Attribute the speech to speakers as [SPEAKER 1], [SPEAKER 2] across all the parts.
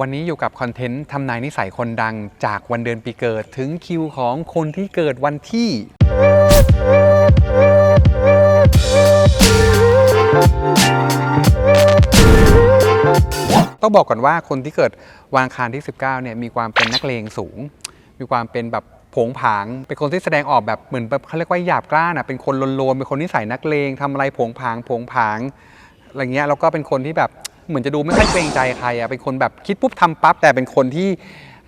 [SPEAKER 1] วันนี้อยู่กับคอนเทนต์ทำนายนิสัยคนดังจากวันเดือนปีเกิดถึงคิวของคนที่เกิดวันที่ ต้องบอกก่อนว่าคนที่เกิดวันอังคารที่ 19เนี่ยมีความเป็นนักเลงสูง มีความเป็นแบบผงผาง เป็นคนที่แสดงออกแบบเหมือนแบบเขาเรียกว่าหยาบกล้านะเป็นคนโลนเป็นคนนิสัยนักเลงทำอะไรผงผางผงผางอะไรเงี้ยแล้วก็เป็นคนที่แบบ เหมือนจะดูไม่ค่อยเกรงใจใครอะเป็นคนแบบคิดปุ๊บทำปั๊บแต่เป็นคนที่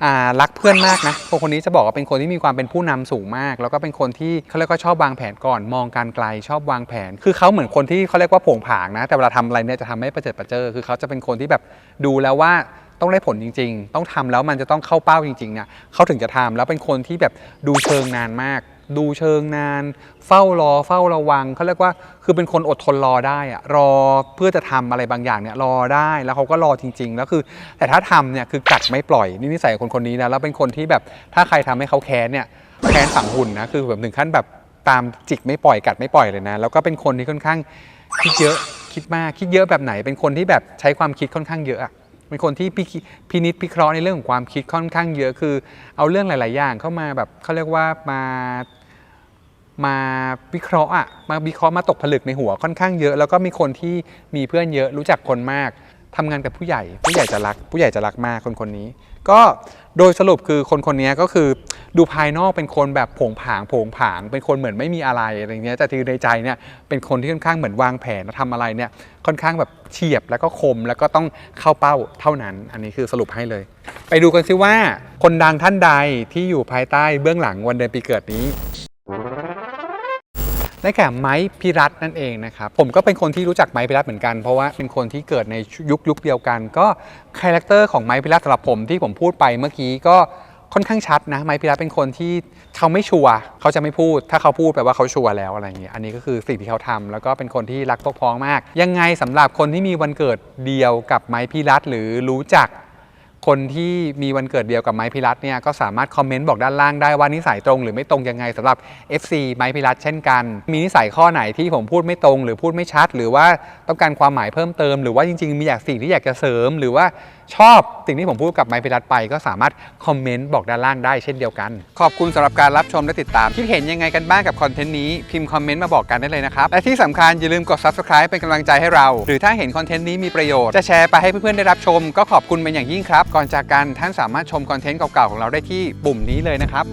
[SPEAKER 1] อ่ารักเพื่อนมากนะคนคนนี้จะบอกว่าเป็นคนที่มีความเป็นผู้นำสูงมาก แล้วก็เป็นคนที่เขาเรียกว่าชอบวางแผนก่อนมองการไกลชอบวางแผน คือเขาเหมือนคนที่เขาเรียกว่าโผงผางนะ แต่เวลาทำอะไรเนี่ยจะทำให้ประเจิดประเจอ คือเขาจะเป็นคนที่แบบดูแล้วว่าต้องได้ผลจริง ๆ ต้องทำแล้วมันจะต้องเข้าเป้าจริงๆเนี่ยเขาถึงจะทำแล้วเป็นคนที่แบบดูเชิงนานมาก ดูเชิงนาน เฝ้ารอเฝ้าระวังเขาเรียกว่าคือเป็นคนอดทนรอได้อะรอเพื่อจะทำอะไรบางอย่างเนี่ยรอได้แล้วเขาก็รอจริง ๆ แล้วคือ แต่ถ้าทำเนี่ยคือกัดไม่ปล่อยนี่นิสัยคนคนนี้นะแล้วเป็นคนที่แบบถ้าใครทำให้เขาแค้นเนี่ยแค้นฝังหุ่นนะคือแบบถึงขั้นแบบตามจิกไม่ปล่อยกัดไม่ปล่อยเลยนะ แล้วก็เป็นคนที่ค่อนข้างคิดเยอะคิดมากคิดเยอะแบบไหน เป็นคนที่แบบใช้ความคิดค่อนข้างเยอะอะเป็นคนที่พิคิพินิจพิเคราะห์ในเรื่องของความคิดค่อนข้างเยอะคือ เอาเรื่องหลาย ๆ อย่างเข้ามาแบบเขาเรียกว่ามา มาวิเคราะห์อะมาวิเคราะห์มาตกผลึกในหัวค่อนข้างเยอะ แล้วก็มีคนที่มีเพื่อนเยอะรู้จักคนมากทำงานกับผู้ใหญ่ ผู้ใหญ่จะรัก ผู้ใหญ่จะรักมากคนคนนี้ ก็โดยสรุปคือคนคนนี้ก็คือดูภายนอกเป็นคนแบบผงผางผงผาง เป็นคนเหมือนไม่มีอะไรอะไรเงี้ยแต่ที่ในใจเนี่ยเป็นคนที่ค่อนข้างเหมือนวางแผนทำอะไรเนี่ยค่อนข้างแบบเฉียบแล้วก็คมแล้วก็ต้องเข้าเป้าเท่านั้น อันนี้คือสรุปให้เลย ไปดูกันซิว่า คนดังท่านใดที่อยู่ภายใต้เบื้องหลังวันเดือนปีเกิดนี้ ได้แก่ไม้พิรัตน์นั่นเองนะครับ ผมก็เป็นคนที่รู้จักไม้พิรัตน์เหมือนกัน เพราะว่าเป็นคนที่เกิดในยุคยุคเดียวกัน ก็คาแรคเตอร์ของไม้พิรัตน์สำหรับผมที่ผมพูดไปเมื่อกี้ก็ค่อนข้างชัดนะไม้พิรัตน์เป็นคนที่เขาไม่ชัวร์เขาจะไม่พูด ถ้าเขาพูดแปลว่าเขาชัวร์แล้วอะไรอย่างเงี้ยอันนี้ก็คือสิ่งที่เขาทำแล้วก็เป็นคนที่รักพวกพ้องมาก ยังไงสำหรับคนที่มีวันเกิดเดียวกับไม้พิรัตน์หรือรู้จัก คนที่มีวันเกิดเดียวกับไม้พิรัตเนี่ยก็สามารถคอมเมนต์บอกด้านล่างได้ว่านิสัยตรงหรือไม่ตรงยังไงสำหรับ FC ไม้พิรัตเช่นกัน มีนิสัยข้อไหนที่ผมพูดไม่ตรง หรือพูดไม่ชัด หรือว่าต้องการความหมายเพิ่มเติม หรือว่าจริงๆมีอยากสิ่งที่อยากจะเสริมหรือว่าชอบสิ่งที่ผมพูดกับไม้พิรัตไป ก็สามารถคอมเมนต์บอกด้านล่างได้เช่นเดียวกัน ขอบคุณสำหรับการรับชมและติดตาม คิดเห็นยังไงกันบ้างกับคอนเทนต์นี้พิมพ์คอมเมนต์มาบอกกันได้เลยนะครับ และที่สำคัญอย่าลืมกด subscribe เป็นกำลังใจให้เรา หรือถ้าเห็นคอนเทนต์นี้มีประโยชน์จะแชร์ไปให้เพื่อนๆได้รับชม ก็ขอบคุณเป็นอย่างยิ่งครับก่อนจากกันท่านสามารถชมคอนเทนต์เก่าๆของเราได้ที่ปุ่มนี้เลยนะครับ